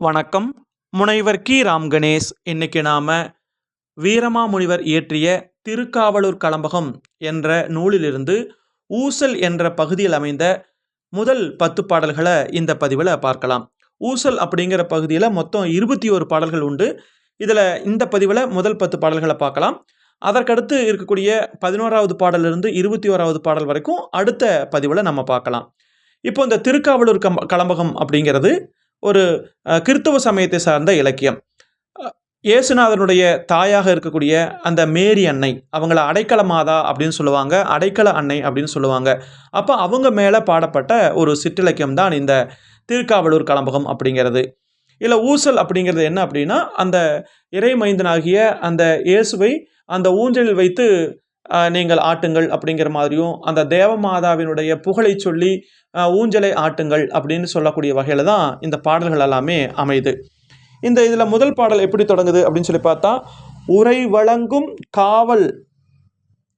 வணக்கம். முனைவர் கி. ராம் கணேஷ். இன்னைக்கு நாம் வீரமாமுனிவர் இயற்றிய திருக்காவலூர் கலம்பகம் என்ற நூலிலிருந்து ஊசல் என்ற பகுதியில் அமைந்த முதல் பத்து பாடல்களை இந்த பதிவில் பார்க்கலாம். ஊசல் அப்படிங்கிற பகுதியில் மொத்தம் இருபத்தி ஒரு பாடல்கள் உண்டு. இதில் இந்த பதிவில் முதல் பத்து பாடல்களை பார்க்கலாம். அதற்கடுத்து இருக்கக்கூடிய பதினோராவது பாடலிருந்து இருபத்தி ஓராவது பாடல் வரைக்கும் அடுத்த பதிவில் நம்ம பார்க்கலாம். இப்போ இந்த திருக்காவலூர் கம் கலம்பகம் அப்படிங்கிறது ஒரு கிறித்துவ சமயத்தை சார்ந்த இலக்கியம். இயேசுநாதனுடைய தாயாக இருக்கக்கூடிய அந்த மேரி அன்னை அவங்கள அடைக்கல மாதா அப்படின்னு சொல்லுவாங்க அடைக்கல அன்னை அப்படின்னு சொல்லுவாங்க. அப்போ அவங்க மேலே பாடப்பட்ட ஒரு சிற்றிலக்கியம் தான் இந்த திருக்காவலூர் கலம்பகம் அப்படிங்கிறது. இல்லை ஊசல் அப்படிங்கிறது என்ன அப்படின்னா அந்த இறை மைந்தனாகிய அந்த இயேசுவை அந்த ஊஞ்சலில் வைத்து நீங்கள் ஆட்டுங்கள் அப்படிங்கிற மாதிரியும் அந்த தேவமாதாவினுடைய புகழை சொல்லி ஊஞ்சலை ஆட்டுங்கள் அப்படின்னு சொல்லக்கூடிய வகையில் தான் இந்த பாடல்கள் எல்லாமே அமையுது. இந்த இதில் முதல் பாடல் எப்படி தொடங்குது அப்படின்னு சொல்லி பார்த்தா உரை வழங்கும் காவல்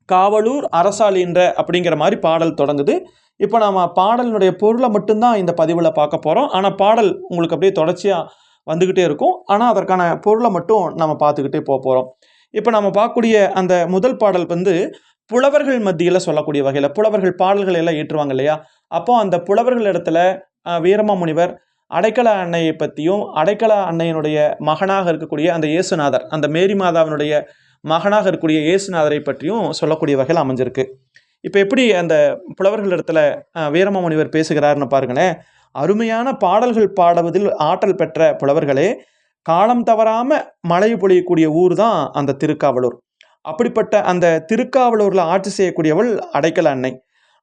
காவலூர் அரசாளின்ற அப்படிங்கிற மாதிரி பாடல் தொடங்குது. இப்போ நாம் பாடலினுடைய பொருளை மட்டும்தான் இந்த பதிவில் பார்க்க போகிறோம் ஆனால் பாடல் உங்களுக்கு அப்படியே தொடர்ச்சியாக வந்துக்கிட்டே இருக்கும். ஆனால் அதற்கான பொருளை மட்டும் நம்ம பார்த்துக்கிட்டே போக போகிறோம் இப்போ நம்ம பார்க்கக்கூடிய அந்த முதல் பாடல் வந்து புலவர்கள் மத்தியில் சொல்லக்கூடிய வகையில் புலவர்கள் பாடல்கள் எல்லாம் ஏற்றுவாங்க இல்லையா? அப்போ அந்த புலவர்கள் இடத்துல வீரமாமுனிவர் அடைக்கல அன்னையை பற்றியும் அடைக்கல அன்னையினுடைய மகனாக இருக்கக்கூடிய அந்த இயேசுநாதர் அந்த மேரி மாதாவினுடைய மகனாக இருக்கக்கூடிய இயேசுநாதரை பற்றியும் சொல்லக்கூடிய வகையில் அமைஞ்சிருக்கு. இப்போ எப்படி அந்த புலவர்கள் இடத்துல வீரமாமுனிவர் பேசுகிறாருன்னு பாருங்களேன். அருமையான பாடல்கள் பாடுவதில் ஆற்றல் பெற்ற புலவர்களே காலம் தவறாமல் மழை பொழியக்கூடிய ஊர் தான் அந்த திருக்காவலூர். அப்படிப்பட்ட அந்த திருக்காவலூரில் ஆட்சி செய்யக்கூடியவள் அடைக்கல அன்னை.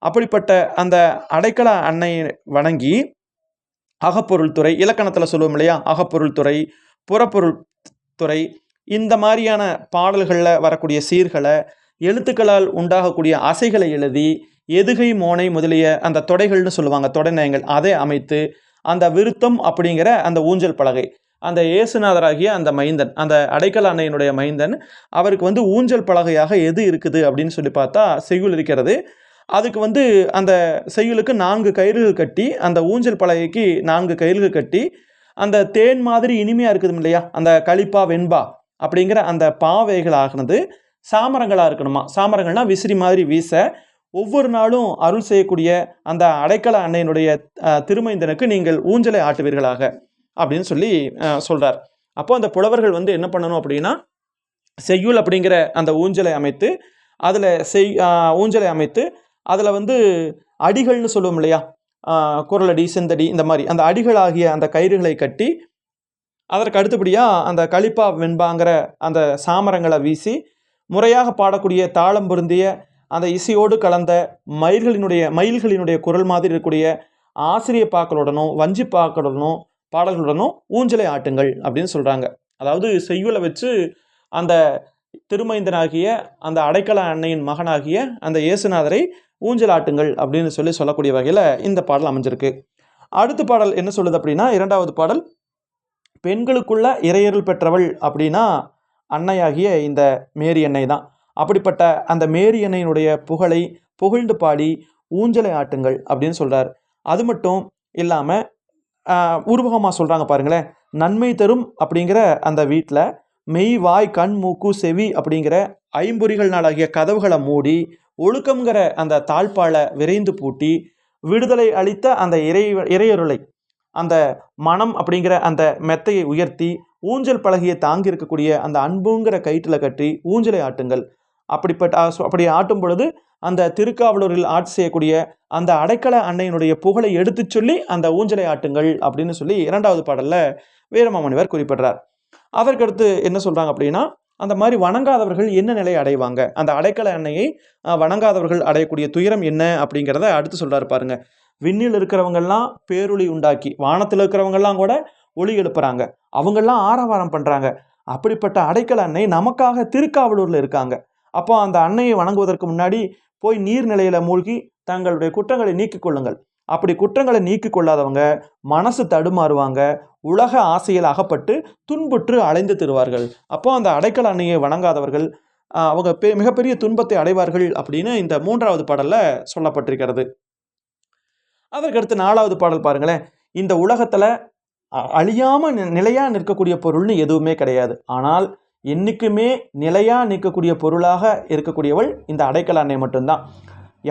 அப்படிப்பட்ட அந்த அடைக்கல அன்னை வணங்கி அகப்பொருள் துறை இலக்கணத்தில் சொல்லுவோம் இல்லையா? அகப்பொருள் துறை புறப்பொருள் துறை இந்த மாதிரியான பாடல்களில் வரக்கூடிய சீர்களை எழுத்துக்களால் உண்டாகக்கூடிய அசைகளை எழுதி எதுகை மோனை முதலிய அந்த தொடைகள்னு சொல்லுவாங்க தொடைநயங்கள் அதை அமைத்து அந்த விருத்தம் அப்படிங்கிற அந்த ஊஞ்சல் பலகை. அந்த இயேசுநாதராகிய அந்த மைந்தன் அந்த அடைக்கல அன்னையினுடைய மைந்தன் அவருக்கு வந்து ஊஞ்சல் பலகையாக எது இருக்குது அப்படின்னு சொல்லி பார்த்தா செய்யுள் இருக்கிறது. அதுக்கு வந்து அந்த செய்யுளுக்கு நான்கு கயிறுகள் கட்டி அந்த ஊஞ்சல் பலகைக்கு நான்கு கயிறுகள் கட்டி அந்த தேன் மாதிரி இனிமையாக இருக்குது இல்லையா? அந்த களிப்பா வெண்பா அப்படிங்கிற அந்த பாவைகள் ஆகினது. சாமரங்களாக இருக்கணுமா? சாமரங்கள்னால் விசிறி மாதிரி வீச ஒவ்வொரு நாளும் அருள் செய்யக்கூடிய அந்த அடைக்கல அன்னையினுடைய திருமைந்தனுக்கு நீங்கள் ஊஞ்சலை ஆட்டுவீர்களாக. அப்படின்னு சொல்லி சொல்கிறார் அப்போ அந்த புலவர்கள் வந்து என்ன பண்ணணும் அப்படின்னா செய்யுள் அப்படிங்கிற அந்த ஊஞ்சலை அமைத்து அதில் செய் ஊஞ்சலை அமைத்து அதில் வந்து அடிகள்னு சொல்லுவோம் இல்லையா? குரலடி செந்தடி இந்த மாதிரி. அந்த அடிகள் ஆகிய அந்த கயிறுகளை கட்டி அதற்கு அடுத்தபடியாக அந்த களிப்பா வெண்பாங்கிற அந்த சாமரங்களை வீசி முறையாக பாடக்கூடிய தாளம் பொருந்திய அந்த இசையோடு கலந்த மயில்களினுடைய மயில்களினுடைய குரல் மாதிரி இருக்கக்கூடிய ஆசிரிய பாக்களுடனும் வஞ்சி பாக்களுடனும் பாடல்களுடனும் ஊஞ்சலை ஆட்டுங்கள் அப்படின்னு சொல்கிறாங்க அதாவது செய்யுளை வச்சு அந்த திருமைந்தனாகிய அந்த அடைக்கல அன்னையின் மகனாகிய அந்த இயேசுநாதரை ஊஞ்சல் ஆட்டுங்கள் அப்படின்னு சொல்லி சொல்லக்கூடிய வகையில் இந்த பாடல் அமைஞ்சிருக்கு. அடுத்த பாடல் என்ன சொல்லுது அப்படின்னா இரண்டாவது பாடல் பெண்களுக்குள்ள இறையருள் பெற்றவள் அப்படின்னா அன்னையாகிய இந்த மேரி அன்னை தான். அப்படிப்பட்ட அந்த மேரி அன்னையினுடைய புகழை புகழ்ந்து பாடி ஊஞ்சலை ஆட்டுங்கள் அப்படின்னு சொல்கிறார் அது மட்டும் இல்லாமல் உருவகமாக சொல்கிறாங்க பாருங்களேன். நன்மை தரும் அப்படிங்கிற அந்த வீட்டில் மெய் வாய் கண் மூக்கு செவி அப்படிங்கிற ஐம்பொறிகள் நாளாகிய கதவுகளை மூடி ஒழுக்கம்ங்கிற அந்த தாழ்பாலை விரைந்து பூட்டி விடுதலை அளித்த அந்த இறை இறையொருளை அந்த மனம் அப்படிங்கிற அந்த மெத்தையை உயர்த்தி ஊஞ்சல் பலகையை தாங்கி இருக்கக்கூடிய அந்த அன்புங்கிற கயிற்றில் கட்டி ஊஞ்சலை ஆட்டுங்கள். அப்படிப்பட்ட அப்படி ஆட்டும் பொழுது அந்த திருக்காவலூரில் ஆட்சி செய்யக்கூடிய அந்த அடைக்கல அன்னையினுடைய புகழை எடுத்துச் சொல்லி அந்த ஊஞ்சலை ஆட்டுங்கள் அப்படின்னு சொல்லி இரண்டாவது பாடலில் வீரமாமுனிவர் குறிப்பிடுறார். அதற்கடுத்து என்ன சொல்கிறாங்க அப்படின்னா அந்த மாதிரி வணங்காதவர்கள் என்ன நிலை அடைவாங்க? அந்த அடைக்கல அன்னையை வணங்காதவர்கள் அடையக்கூடிய துயரம் என்ன அப்படிங்கிறத அடுத்து சொல்கிறார் பாருங்க. விண்ணில் இருக்கிறவங்கெல்லாம் பேரொளி உண்டாக்கி வானத்தில் இருக்கிறவங்கெல்லாம் கூட ஒளி எழுப்புறாங்க. அவங்கெல்லாம் ஆரவாரம் பண்ணுறாங்க அப்படிப்பட்ட அடைக்கல அன்னை நமக்காக திருக்காவலூரில் இருக்காங்க. அப்போ அந்த அன்னையை வணங்குவதற்கு முன்னாடி போய் நீர்நிலையில் மூழ்கி தங்களுடைய குற்றங்களை நீக்கிக் கொள்ளுங்கள். அப்படி குற்றங்களை நீக்கிக் கொள்ளாதவங்க மனசு தடுமாறுவாங்க உலக ஆசையில் அகப்பட்டு துன்புற்று அலைந்து திருவார்கள். அப்போ அந்த அடைக்கல அன்னையை வணங்காதவர்கள் அவங்க பெ மிகப்பெரிய துன்பத்தை அடைவார்கள் அப்படின்னு இந்த மூன்றாவது பாடலில் சொல்லப்பட்டிருக்கிறது. அதற்கடுத்து நாலாவது பாடல் பாருங்களேன். இந்த உலகத்தில் அ- நிலையாக நிற்கக்கூடிய பொருள்னு எதுவுமே கிடையாது. ஆனால் என்றைக்குமே நிலையாக நிற்கக்கூடிய பொருளாக இருக்கக்கூடியவள் இந்த அடைக்கல் அன்னை மட்டும்தான்.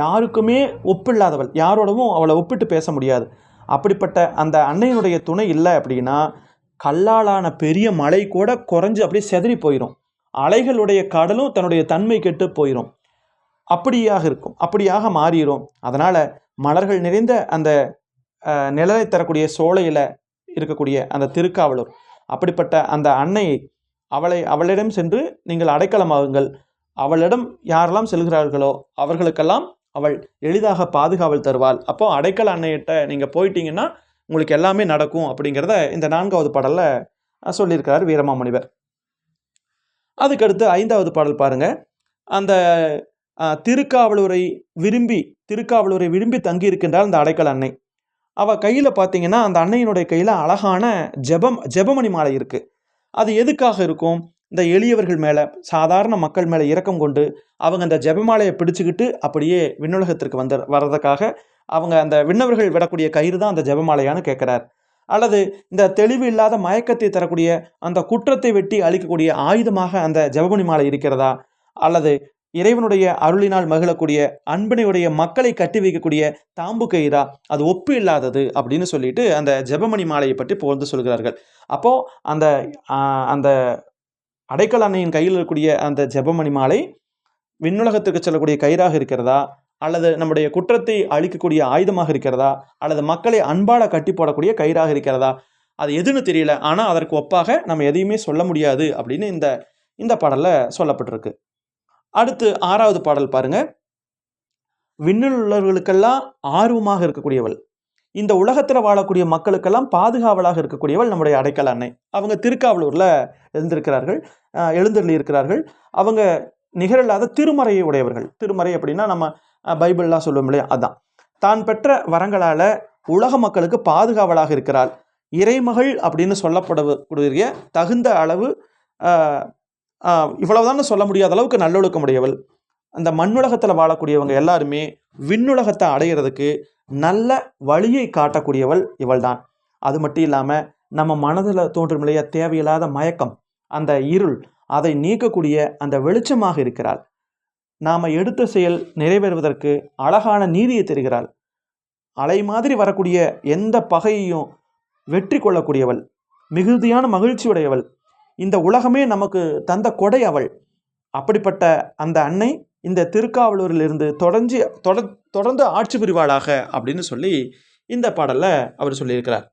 யாருக்குமே ஒப்பில்லாதவள். யாரோடவும் அவளை ஒப்பிட்டு பேச முடியாது. அப்படிப்பட்ட அந்த அன்னையினுடைய துணை இல்லை அப்படின்னா கல்லாலான பெரிய மலை கூட குறைஞ்சு அப்படியே செதறி போயிடும் அலைகளுடைய கடலும் தன்னுடைய தன்மை கெட்டு போயிடும் அப்படியாக இருக்கும். அப்படியாக மாறிடும் அதனால் மலர்கள் நிறைந்த அந்த நிழலை தரக்கூடிய சோலையில் இருக்கக்கூடிய அந்த திருக்காவலூர். அப்படிப்பட்ட அந்த அன்னையை அவளை அவளிடம் சென்று நீங்கள் அடைக்கலமாகுங்கள். அவளிடம் யாரெல்லாம் செல்கிறார்களோ அவர்களுக்கெல்லாம் அவள் எளிதாக பாதுகாவல் தருவாள். அப்போ அடைக்கல அன்னையிட்ட நீங்கள் போயிட்டீங்கன்னா உங்களுக்கு எல்லாமே நடக்கும் அப்படிங்கிறத இந்த நான்காவது பாடலில் சொல்லியிருக்கிறார் வீரமாமுனிவர். அதுக்கடுத்து ஐந்தாவது பாடல் பாருங்கள் அந்த திருக்காவலூரை விரும்பி திருக்காவலூரை விரும்பி தங்கியிருக்கின்றார் அந்த அடைக்கல அன்னை. அவள் கையில் பார்த்தீங்கன்னா அந்த அன்னையினுடைய கையில் அழகான ஜெபம் ஜெபமணி மாலை இருக்குது அது எதுக்காக இருக்கும்? இந்த எளியவர்கள் மேலே சாதாரண மக்கள் மேலே இரக்கம் கொண்டு அவங்க அந்த ஜெபமாலையை பிடிச்சிக்கிட்டு அப்படியே விண்ணுலகத்திற்கு வந்த வர்றதுக்காக அவங்க அந்த விண்ணவர்கள் விடக்கூடிய கயிறு தான் அந்த ஜெபமாலையான்னு கேட்குறார். அல்லது இந்த தெளிவு இல்லாத மயக்கத்தை தரக்கூடிய அந்த குற்றத்தை வெட்டி அழிக்கக்கூடிய ஆயுதமாக அந்த ஜெபமணி மாலை இருக்கிறதா? அல்லது இறைவனுடைய அருளினால் மகிழக்கூடிய அன்பனையுடைய மக்களை கட்டி வைக்கக்கூடிய தாம்பு கயிறா? அது ஒப்பு இல்லாதது அப்படின்னு சொல்லிட்டு அந்த ஜெபமணி மாலையை பற்றி புகழ்ந்து சொல்கிறார்கள். அப்போ அந்த அந்த அடைக்கல் அன்னையின் கையில் இருக்கக்கூடிய அந்த ஜெபமணி மாலை விண்ணுலகத்துக்கு செல்லக்கூடிய கயிறாக இருக்கிறதா? அல்லது நம்முடைய குற்றத்தை அழிக்கக்கூடிய ஆயுதமாக இருக்கிறதா? அல்லது மக்களை அன்பால கட்டி போடக்கூடிய கயிறாக இருக்கிறதா? அது எதுன்னு தெரியல. ஆனால் அதற்கு ஒப்பாக நம்ம எதையுமே சொல்ல முடியாது அப்படின்னு இந்த இந்த பாடலில் சொல்லப்பட்டிருக்கு. அடுத்து ஆறாவது பாடல் பாருங்க. விண்ணில் உள்ளவர்களுக்கெல்லாம் ஆர்வமாக இருக்கக்கூடியவள். இந்த உலகத்தில் வாழக்கூடிய மக்களுக்கெல்லாம் பாதுகாவலாக இருக்கக்கூடியவள் நம்முடைய அடைக்கல அன்னை. அவங்க திருக்காவலூரில் எழுந்திருக்கிறார்கள் அஹ், இருக்கிறார்கள் அவங்க நிகரில்லாத திருமறையை உடையவர்கள். திருமறை அப்படின்னா நம்ம பைபிள்லாம் சொல்லுவோம் இல்லையா? அதான். தான் பெற்ற வரங்களால் உலக மக்களுக்கு பாதுகாவலாக இருக்கிறாள். இறைமகள் அப்படின்னு சொல்லப்படக்கூடிய தகுந்த அளவு இவ்வளவுதான் சொல்ல முடியாத அளவுக்கு நல்லொழுக்கமுடையவள் அந்த மண்ணுலகத்தில் வாழக்கூடியவங்க எல்லாருமே விண்ணுலகத்தை அடையிறதுக்கு நல்ல வழியை காட்டக்கூடியவள் இவள்தான். அது மட்டும் இல்லாமல் நம்ம மனதில் தோன்றும் இல்லையா தேவையில்லாத மயக்கம் அந்த இருள் அதை நீக்கக்கூடிய அந்த வெளிச்சமாக இருக்கிறாள். நாம் எடுத்த செயல் நிறைவேறுவதற்கு அழகான நீதியை தருகிறாள். அலை மாதிரி வரக்கூடிய எந்த பகையையும் வெற்றி கொள்ளக்கூடியவள் மிகுதியான மகிழ்ச்சி உடையவள் இந்த உலகமே நமக்கு தந்த கொடை அவள். அப்படிப்பட்ட அந்த அன்னை இந்த திருக்காவலூரிலிருந்து தொடர்ந்து தொடர் தொடர்ந்து ஆட்சி புரிவாளாக அப்படின்னு சொல்லி இந்த பாடலில் அவர் சொல்லியிருக்கிறார்.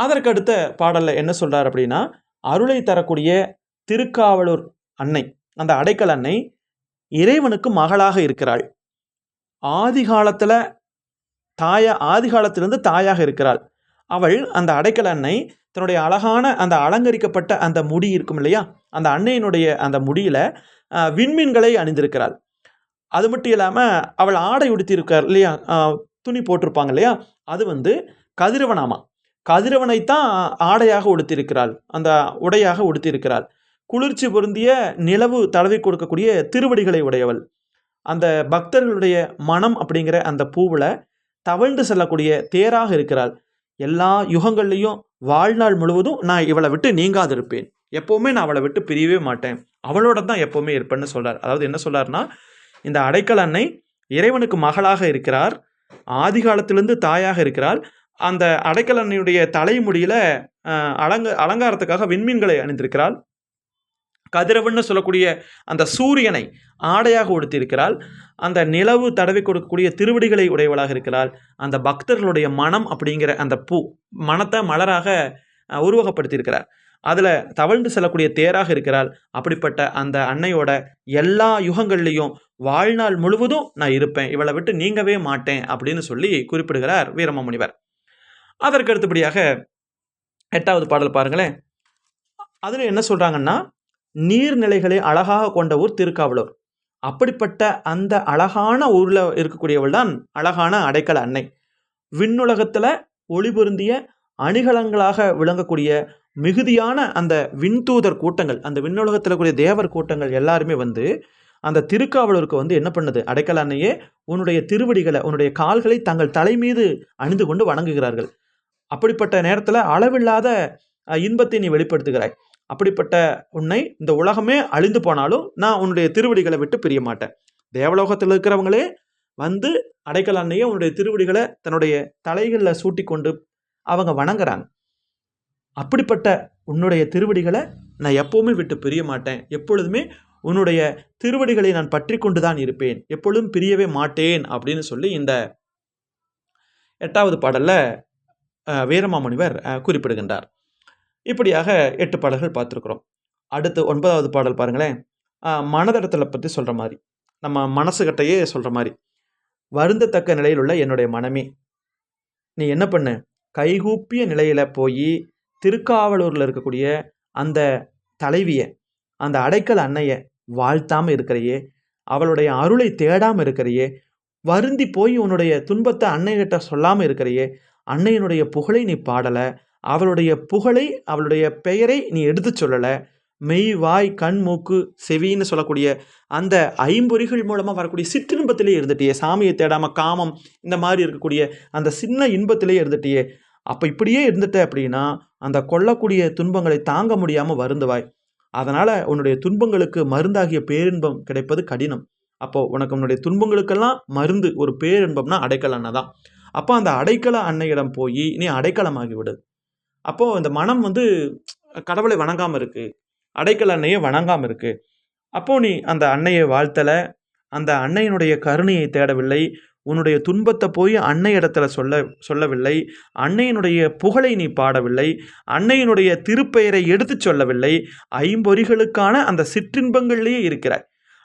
அதற்கடுத்த பாடலில் என்ன சொல்கிறார் அப்படின்னா அருளை தரக்கூடிய திருக்காவலூர் அன்னை அந்த அடைக்கல் அன்னை இறைவனுக்கு மகளாக இருக்கிறாள். ஆதி காலத்துல தாயா ஆதி காலத்திலிருந்து தாயாக இருக்கிறாள். அவள் அந்த அடைக்கல் அன்னை தன்னுடைய அழகான அந்த அலங்கரிக்கப்பட்ட அந்த முடி இருக்கும் இல்லையா? அந்த அன்னையினுடைய அந்த முடியில் விண்மீன்களை அணிந்திருக்கிறாள். அது மட்டும் இல்லாமல் அவள் ஆடை உடுத்தியிருக்கார் இல்லையா? துணி போட்டிருப்பாங்க இல்லையா? அது வந்து கதிரவனாமா? கதிரவனைத்தான் ஆடையாக உடுத்தியிருக்கிறாள். அந்த உடையாக உடுத்தியிருக்கிறாள். குளிர்ச்சி பொருந்திய நிலவு தடவி கொடுக்கக்கூடிய திருவடிகளை உடையவள். அந்த பக்தர்களுடைய மனம் அப்படிங்கிற அந்த பூவில் தவழ்ந்து செல்லக்கூடிய தேராக இருக்கிறாள். எல்லா யுகங்கள்லேயும் வாழ்நாள் முழுவதும் நான் இவளை விட்டு நீங்காது இருப்பேன் எப்போவுமே நான் அவளை விட்டு பிரியவே மாட்டேன். அவளோட தான் எப்போவுமே இருப்பேன்னு சொல்றார். அதாவது என்ன சொல்கிறார்னா இந்த அடைக்கல் அன்னை இறைவனுக்கு மகளாக இருக்கிறார். ஆதி காலத்திலிருந்து தாயாக இருக்கிறாள். அந்த அடைக்கல் அன்னையுடைய தலைமுடியில் அலங்க அலங்காரத்துக்காக விண்மீன்களை அணிந்திருக்கிறாள். கதிரவன்னு சொல்லக்கூடிய அந்த சூரியனை ஆடையாக உடுத்தியிருக்கிறாள். அந்த நிலவு தடவி கொடுக்கக்கூடிய திருவடிகளை உடையவளாக இருக்கிறாள். அந்த பக்தர்களுடைய மனம் அப்படிங்கிற அந்த பூ மனத்தை மலராக உருவகப்படுத்தியிருக்கிறார். அதில் தவழ்ந்து செல்லக்கூடிய தேராக இருக்கிறாள். அப்படிப்பட்ட அந்த அன்னையோட எல்லா யுகங்கள்லேயும் வாழ்நாள் முழுவதும் நான் இருப்பேன். இவளை விட்டு நீங்கவே மாட்டேன் அப்படின்னு சொல்லி குறிப்பிடுகிறார் வீரமாமுனிவர். அதற்கு அடுத்தபடியாக எட்டாவது பாடல் பாருங்களேன். அதில் என்ன சொல்கிறாங்கன்னா நீர்நிலைகளை அழகாக கொண்ட ஊர் திருக்காவலூர். அப்படிப்பட்ட அந்த அழகான ஊரில் இருக்கக்கூடியவள் தான் அழகான அடைக்கல அன்னை. விண்ணுலகத்தில் ஒளிபொருந்திய அணிகலங்களாக விளங்கக்கூடிய மிகுதியான அந்த விண்தூதர் கூட்டங்கள் அந்த விண்ணுலகத்தில் கூடிய தேவர் கூட்டங்கள் எல்லாருமே வந்து அந்த திருக்காவலூருக்கு வந்து என்ன பண்ணுது? அடைக்கல அன்னையே உன்னுடைய திருவடிகளை உன்னுடைய கால்களை தங்கள் தலை மீது அணிந்து கொண்டு வணங்குகிறார்கள். அப்படிப்பட்ட நேரத்தில் அளவில்லாத இன்பத்தை நீ வெளிப்படுத்துகிறாய். அப்படிப்பட்ட உன்னை இந்த உலகமே அழிந்து போனாலும் நான் உன்னுடைய திருவடிகளை விட்டு பிரிய மாட்டேன். தேவலோகத்தில் இருக்கிறவங்களே வந்து அடைக்கல அன்னையே உன்னுடைய திருவடிகளை தன்னுடைய தலைகளில் சூட்டி கொண்டு அவங்க வணங்குறாங்க. அப்படிப்பட்ட உன்னுடைய திருவடிகளை நான் எப்போவுமே விட்டு பிரிய மாட்டேன். எப்பொழுதுமே உன்னுடைய திருவடிகளை நான் பற்றி கொண்டு தான் இருப்பேன். எப்பொழுதும் பிரியவே மாட்டேன் அப்படின்னு சொல்லி இந்த எட்டாவது பாடலில் வீரமாமுனிவர் குறிப்பிடுகின்றார். இப்படியாக எட்டு பாடல்கள் பார்த்துருக்குறோம். அடுத்து ஒன்பதாவது பாடல் பாருங்களேன். மனதடத்தில் மனதடத்தலை பற்றி சொல்கிற மாதிரி. நம்ம மனசுகிட்டையே சொல்கிற மாதிரி. வருந்தத்தக்க நிலையில் உள்ள என்னுடைய மனமே. நீ என்ன பண்ணு? கைகூப்பிய நிலையில் போய் திருக்காவலூரில் இருக்கக்கூடிய அந்த தலைவியை அந்த அடைக்கல் அன்னையை வாழ்த்தாமல் இருக்கிறையே. அவளுடைய அருளை தேடாமல் இருக்கிறையே. வருந்தி போய் உன்னுடைய துன்பத்தை அன்னைகிட்ட சொல்லாமல் இருக்கிறையே. அன்னையினுடைய புகழை நீ பாடலை. அவளுடைய புகழை அவளுடைய பெயரை நீ எடுத்து சொல்லலை. மெய் வாய் கண் மூக்கு செவின்னு சொல்லக்கூடிய அந்த ஐம்பொறிகள் மூலமாக வரக்கூடிய சிற்றின்பத்திலே இருந்துட்டியே. சாமியை தேடாமல் காமம் இந்த மாதிரி இருக்கக்கூடிய அந்த சின்ன இன்பத்திலே இருந்துட்டியே. அப்போ இப்படியே இருந்துட்ட அப்படின்னா அந்த கொல்லக்கூடிய துன்பங்களை தாங்க முடியாமல் வருந்துவாய். அதனால் உன்னுடைய துன்பங்களுக்கு மருந்தாகிய பேரின்பம் கிடைப்பது கடினம். அப்போது உனக்கு உன்னுடைய துன்பங்களுக்கெல்லாம் மருந்து ஒரு பேரின்பம்னா அடைக்கல அன்னை தான் அப்போ அந்த அடைக்கல அன்னையிடம் போய் நீ அடைக்கலமாகி விடு அப்போது இந்த மனம் வந்து கடவுளை வணங்காமல் இருக்குது அடைக்கல் அன்னையை வணங்காமல் இருக்குது அப்போது நீ அந்த அன்னையை வாழ்த்தலை அந்த அன்னையினுடைய கருணையை தேடவில்லை உன்னுடைய துன்பத்தை போய் அன்னை இடத்துல சொல்ல சொல்லவில்லை அன்னையினுடைய புகழை நீ பாடவில்லை அன்னையினுடைய திருப்பெயரை எடுத்துச் சொல்லவில்லை ஐம்பொறிகளுக்கான அந்த சிற்றின்பங்கள்லேயே இருக்கிறாய்.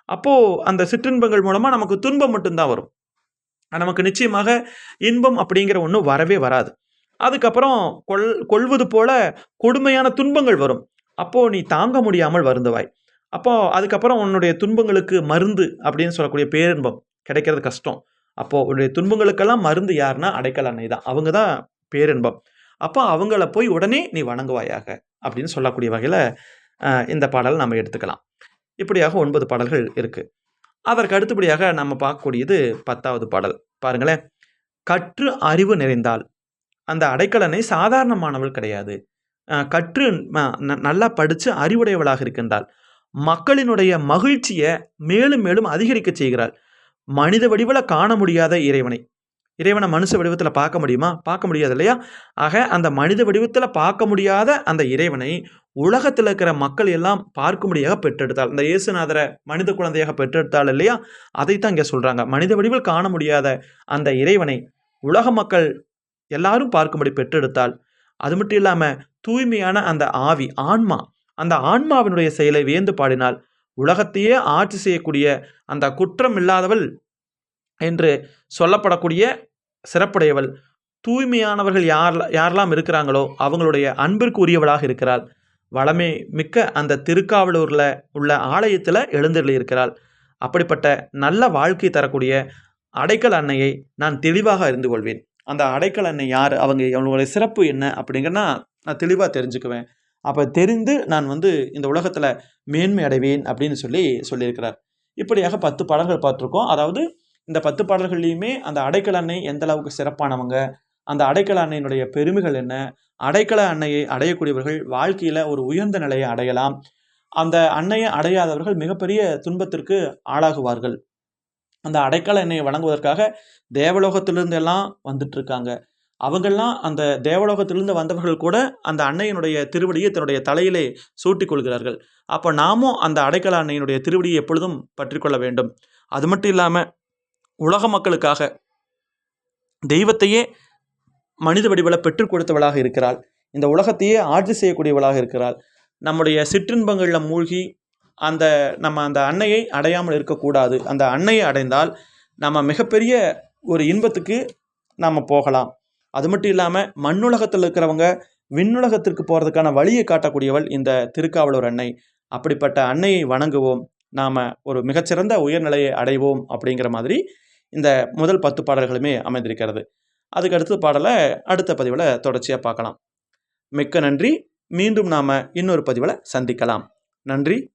அப்போது அந்த சிற்றின்பங்கள் மூலமாக நமக்கு துன்பம் மட்டும்தான் வரும். நமக்கு நிச்சயமாக இன்பம் அப்படிங்கிற ஒன்று வரவே வராது. அதுக்கப்புறம் கொள் கொள்வது போல கொடுமையான துன்பங்கள் வரும். அப்போது நீ தாங்க முடியாமல் வருந்துவாய். அப்போது அதுக்கப்புறம் உன்னுடைய துன்பங்களுக்கு மருந்து அப்படின்னு சொல்லக்கூடிய பேரின்பம் கிடைக்கிறது கஷ்டம். அப்போது உன்னுடைய துன்பங்களுக்கெல்லாம் மருந்து யாருன்னா அடைக்கல் அன்னை தான். அவங்க தான் பேரின்பம். அப்போ அவங்கள போய் உடனே நீ வணங்குவாயாக அப்படின்னு சொல்லக்கூடிய வகையில் இந்த பாடலை நம்ம எடுத்துக்கலாம். இப்படியாக ஒன்பது பாடல்கள் இருக்குது அதற்கு அடுத்தபடியாக நம்ம பார்க்கக்கூடியது பத்தாவது பாடல். பாருங்களேன். கற்று அறிவு நிறைந்தால் அந்த அடைக்கலனை சாதாரணமானவள் கிடையாது. கற்று ந- நல்லா படித்து அறிவுடையவளாக இருக்கின்றாள். மக்களினுடைய மகிழ்ச்சியை மேலும் மேலும் அதிகரிக்க செய்கிறாள். மனித வடிவில் காண முடியாத இறைவனை. இறைவனை மனுஷ வடிவத்தில் பார்க்க முடியுமா? பார்க்க முடியாது இல்லையா? ஆக அந்த மனித வடிவத்தில் பார்க்க முடியாத அந்த இறைவனை உலகத்தில் இருக்கிற மக்கள் எல்லாம் பார்க்கும்படியாக பெற்றெடுத்தாள். இந்த இயேசுநாதரை மனித குழந்தையாக பெற்றெடுத்தாள் இல்லையா? அதைத்தான் இங்கே சொல்கிறாங்க மனித வடிவில் காண முடியாத அந்த இறைவனை உலக மக்கள் எல்லாரும் பார்க்கும்படி பெற்றெடுத்தாள். அது மட்டும் இல்லாமல் தூய்மையான அந்த ஆவி ஆன்மா அந்த ஆன்மாவினுடைய செயலை வியந்து பாடினால் உலகத்தையே ஆட்சி செய்யக்கூடிய அந்த குற்றம் இல்லாதவள் என்று சொல்லப்படக்கூடிய சிறப்புடையவள். தூய்மையானவர்கள் யார் யாரெல்லாம் இருக்கிறாங்களோ அவங்களுடைய அன்பிற்கு உரியவளாக இருக்கிறாள். வளமை மிக்க அந்த திருக்காவலூரில் உள்ள ஆலயத்தில் எழுந்தருளி இருக்கிறாள் அப்படிப்பட்ட நல்ல வாழ்க்கை தரக்கூடிய அடைக்கல் அன்னையை நான் தெளிவாக அறிந்து கொள்வேன். அந்த அடைக்கல் அன்னை யார்? அவங்க அவங்களுடைய சிறப்பு என்ன அப்படிங்கன்னா நான் தெளிவாக தெரிஞ்சுக்குவேன். அப்போ தெரிந்து நான் வந்து இந்த உலகத்தில் மேன்மை அடைவேன் அப்படின்னு சொல்லி சொல்லியிருக்கிறார். இப்படியாக பத்து பாடல்கள் பார்த்துருக்கோம். அதாவது இந்த பத்து பாடல்கள்லையுமே அந்த அடைக்கல அன்னை எந்த அளவுக்கு சிறப்பானவங்க? அந்த அடைக்கல அன்னையினுடைய பெருமைகள் என்ன? அடைக்கல அன்னையை அடையக்கூடியவர்கள் வாழ்க்கையில் ஒரு உயர்ந்த நிலையை அடையலாம். அந்த அன்னையை அடையாதவர்கள் மிகப்பெரிய துன்பத்திற்கு ஆளாகுவார்கள். அந்த அடைக்கல எண்ணெயை வழங்குவதற்காக தேவலோகத்திலிருந்து எல்லாம் வந்துட்டு இருக்காங்க அவங்கெல்லாம் அந்த தேவலோகத்திலிருந்து வந்தவர்கள் கூட அந்த அன்னையினுடைய திருவடியை தன்னுடைய தலையிலே சூட்டிக் கொள்கிறார்கள். அப்போ நாமும் அந்த அடைக்கல அன்னையினுடைய திருவடியை எப்பொழுதும் பற்றி கொள்ள வேண்டும். அது மட்டும் இல்லாமல் உலக மக்களுக்காக தெய்வத்தையே மனித வடிவில் பெற்றுக் கொடுத்தவளாக இருக்கிறாள். இந்த உலகத்தையே ஆட்சி செய்யக்கூடியவளாக இருக்கிறாள். நம்முடைய சிற்றின்பங்களில் மூழ்கி அந்த நம்ம அந்த அன்னையை அடையாமல் இருக்கக்கூடாது. அந்த அன்னையை அடைந்தால் நம்ம மிகப்பெரிய ஒரு இன்பத்துக்கு நாம் போகலாம். அது மட்டும் இல்லாமல் மண்ணுலகத்தில் இருக்கிறவங்க விண்ணுலகத்திற்கு போகிறதுக்கான வழியை காட்டக்கூடியவள் இந்த திருக்காவலூர் அன்னை. அப்படிப்பட்ட அன்னையை வணங்குவோம். நாம் ஒரு மிகச்சிறந்த உயர்நிலையை அடைவோம் அப்படிங்கிற மாதிரி இந்த முதல் பத்து பாடல்களுமே அமைந்திருக்கிறது. அதுக்கு அடுத்த பாடலை அடுத்த பதிவில் தொடர்ச்சியாக பார்க்கலாம். மிக்க நன்றி. மீண்டும் நாம் இன்னொரு பதிவில் சந்திக்கலாம். நன்றி.